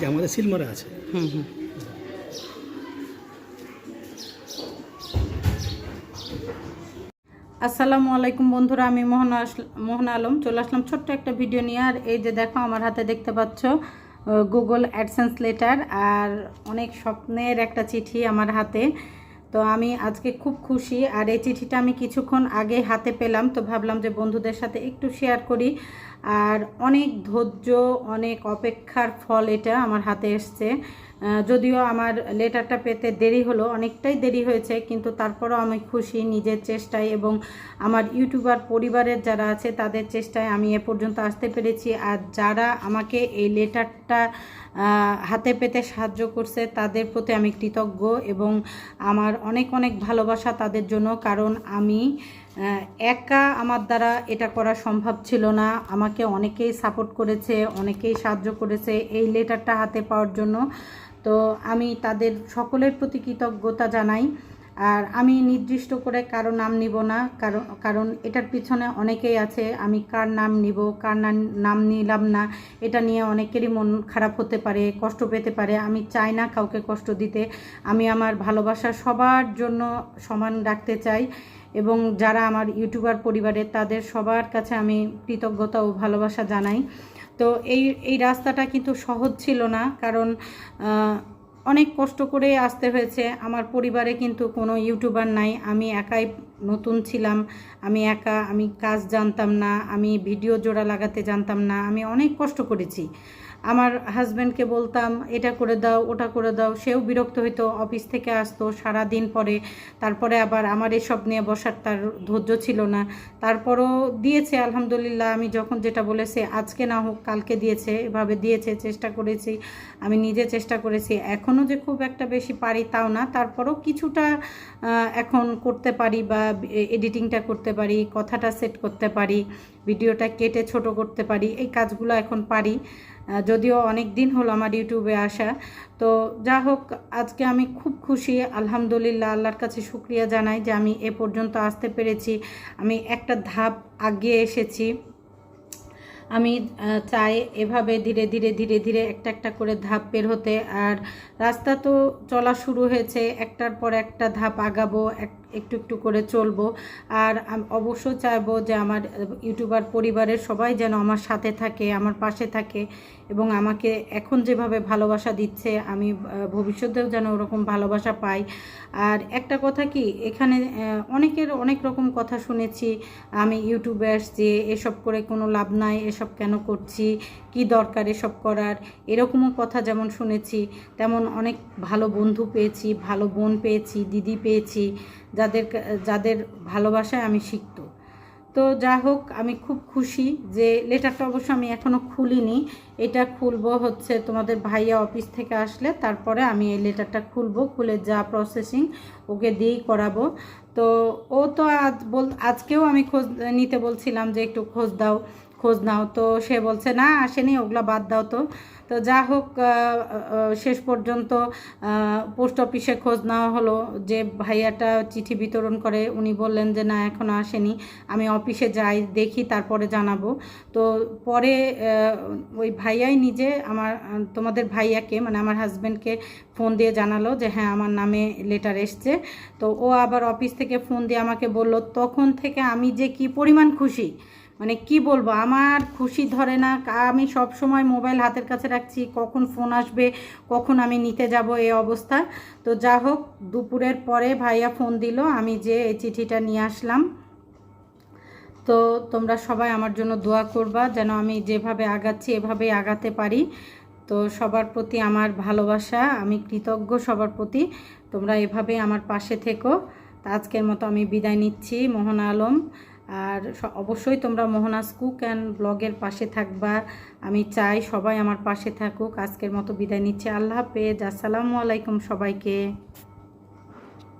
যে আমাদের সিলমারা আছে। আসসালামু আলাইকুম বন্ধুরা, আমি মোহন মোহন মোহনা আলম। চলে আসলাম ছোট্ট একটা ভিডিও নিয়ে। আর এই যে দেখো, আমার হাতে দেখতে পাচ্ছ গুগল অ্যাডসেন্স লেটার আর অনেক স্বপ্নের একটা চিঠি আমার হাতে। তো আমি আজকে খুব খুশি। আর এই চিঠিটা আমি কিছুক্ষণ আগে হাতে পেলাম, তো ভাবলাম যে বন্ধুদের সাথে একটু শেয়ার করি। আর অনেক ধৈর্য, অনেক অপেক্ষার ফল এটা আমার হাতে এসছে। যদিও আমার লেটারটা পেতে দেরি হলো, অনেকটাই দেরি হয়েছে, কিন্তু তারপরও আমি খুশি নিজের চেষ্টায় এবং আমার ইউটিউবার পরিবারের যারা আছে তাদের চেষ্টায় আমি এ পর্যন্ত আসতে পেরেছি। আর যারা আমাকে এই লেটারটা হাতে পেতে সাহায্য করছে তাদের প্রতি আমি কৃতজ্ঞ এবং আমার অনেক অনেক ভালোবাসা তাদের জন্য, কারণ আমি একা আমার দ্বারা এটা করা সম্ভব ছিল না। আমাকে অনেকেই সাপোর্ট করেছে, অনেকেই সাহায্য করেছে এই লেটারটা হাতে পাওয়ার জন্য। তো আমি তাদের সকলের প্রতি কৃতজ্ঞতা জানাই। আর আমি নির্দিষ্ট করে কারও নাম নিব না কারণ কারণ এটার পিছনে অনেকেই আছে। আমি কার নাম নিব, কার নাম- নিলাম না, এটা নিয়ে অনেকেরই মন খারাপ হতে পারে, কষ্ট পেতে পারে। আমি চাই না কাউকে কষ্ট দিতে। আমি আমার ভালোবাসা সবার জন্য সমান রাখতে চাই এবং যারা আমার ইউটিউবার পরিবারের তাদের সবার কাছে আমি কৃতজ্ঞতা ও ভালোবাসা জানাই। তো এই এই রাস্তাটা কিন্তু সহজ ছিল না, কারণ অনেক কষ্ট করে আসতে হয়েছে। আমার পরিবারে কিন্তু কোনো ইউটিউবার নাই, আমি একাই নতুন ছিলাম, আমি একা, আমি কাজ জানতাম না, আমি ভিডিও জোড়া লাগাতে জানতাম না, আমি অনেক কষ্ট করেছি। আমার হাজব্যান্ডকে বলতাম, এটা করে দাও, ওটা করে দাও। সেও বিরক্ত হইতো, অফিস থেকে আসতো সারা দিন পরে, তারপরে আবার আমার এসব নিয়ে বসার তার ধৈর্য ছিল না। তারপরও দিয়েছে, আলহামদুলিল্লাহ, আমি যখন যেটা বলেছে, আজকে না হোক, কালকে দিয়েছে। এভাবে দিয়েছে, চেষ্টা করেছি, আমি নিজে চেষ্টা করেছি। এখনও যে খুব একটা বেশি পারি তাও না, তারপরও কিছুটা এখন করতে পারি বা এডিটিংটা করতে পারি, কথাটা সেট করতে পারি, ভিডিওটা কেটে ছোট করতে পারি, এই কাজগুলো এখন পারি। যদিও অনেক দিন হলো আমার ইউটিউবে আসা। তো যা হোক, আজকে আমি খুব খুশি, আলহামদুলিল্লাহ, আল্লাহর কাছে শুক্রিয়া জানাই যে আমি এ পর্যন্ত আসতে পেরেছি। আমি একটা ধাপ আগে এসেছি। আমি চাই এভাবে ধীরে ধীরে ধীরে ধীরে একটা একটা করে ধাপ বের হতে। আর রাস্তা তো চলা শুরু হয়েছে, একটার পর একটা ধাপ আগাবো, এক একটু একটু করে চলবো। আর অবশ্য চাইব যে আমার ইউটিউবার পরিবারের সবাই যেন আমার সাথে থাকে, আমার পাশে থাকে এবং আমাকে এখন যেভাবে ভালোবাসা দিচ্ছে, আমি ভবিষ্যতেও যেন ওরকম ভালোবাসা পাই। আর একটা কথা কি, এখানে অনেকের অনেক রকম কথা শুনেছি, আমি ইউটিউবে আসছি, এসব করে কোনো লাভ নাই, এসব কেন করছি কি দরকার এসব করার? এরকমও কথা যেমন শুনেছি, তেমন অনেক ভালো বন্ধু পেয়েছি, ভালো বোন পেয়েছি, দিদি পেয়েছি, যাদের যাদের ভালোবাসায় আমি শিখত তো যা হোক, আমি খুব খুশি যে লেটারটা অবশ্য আমি এখনও খুলিনি। এটা খুলবো হচ্ছে তোমাদের ভাইয়া অফিস থেকে আসলে, তারপরে আমি এই লেটারটা খুলবো, খুলে যা প্রসেসিং ওকে দিয়েই করাবো। তো ও তো আজ বল, আজকেও আমি খোঁজ নিতে বলছিলাম যে একটু খোঁজ দাও, খোঁজ নাও। তো সে বলছে, না, আসেনি, ওগুলো বাদ দাও তো। তো যা হোক শেষ পর্যন্ত পোস্ট অফিসে খোঁজ নেওয়া হলো। যে ভাইয়াটা চিঠি বিতরণ করে, উনি বললেন যে, না এখনও আসেনি। আমি অফিসে যাই, দেখি, তারপরে জানাব। তো পরে ওই ভাইয়াই নিজে আমার, তোমাদের ভাইয়াকে মানে আমার হাজব্যান্ডকে ফোন দিয়ে জানালো যে হ্যাঁ আমার নামে লেটার এসছে। তো ও আবার অফিস থেকে ফোন দিয়ে আমাকে বলল, তখন থেকে আমি যে কি পরিমাণ খুশি? মানে কি বলব, আমার খুশি ধরে না, আমি সব সময় মোবাইল হাতের কাছে রাখছি, কখন ফোন আসবে, কখন আমি নিতে যাব এই অবস্থা। তো যা হোক, দুপুরের পরে ভাইয়া ফোন দিল, আমি যে এই চিঠিটা নিয়ে আসলাম। তো তোমরা সবাই আমার জন্য দোয়া করবা, যেন আমি যেভাবে আগাচ্ছি, এভাবেই আগাতে পারি। তো সবার প্রতি আমার ভালোবাসা, আমি কৃতজ্ঞ সবার প্রতি। তোমরা এভাবে আমার পাশে থেকো। আজকের মতো আমি বিদায় নিচ্ছি, মোহনা আলম। আর অবশ্যই তোমরা মোহনাস কুক অ্যান্ড ব্লগের পাশে থাকবা। আমি চাই সবাই আমার পাশে থাকুক। আজকের মতো বিদায় নিচ্ছি। আল্লাহ হাফেজ। আসসালামু আলাইকুম সবাইকে।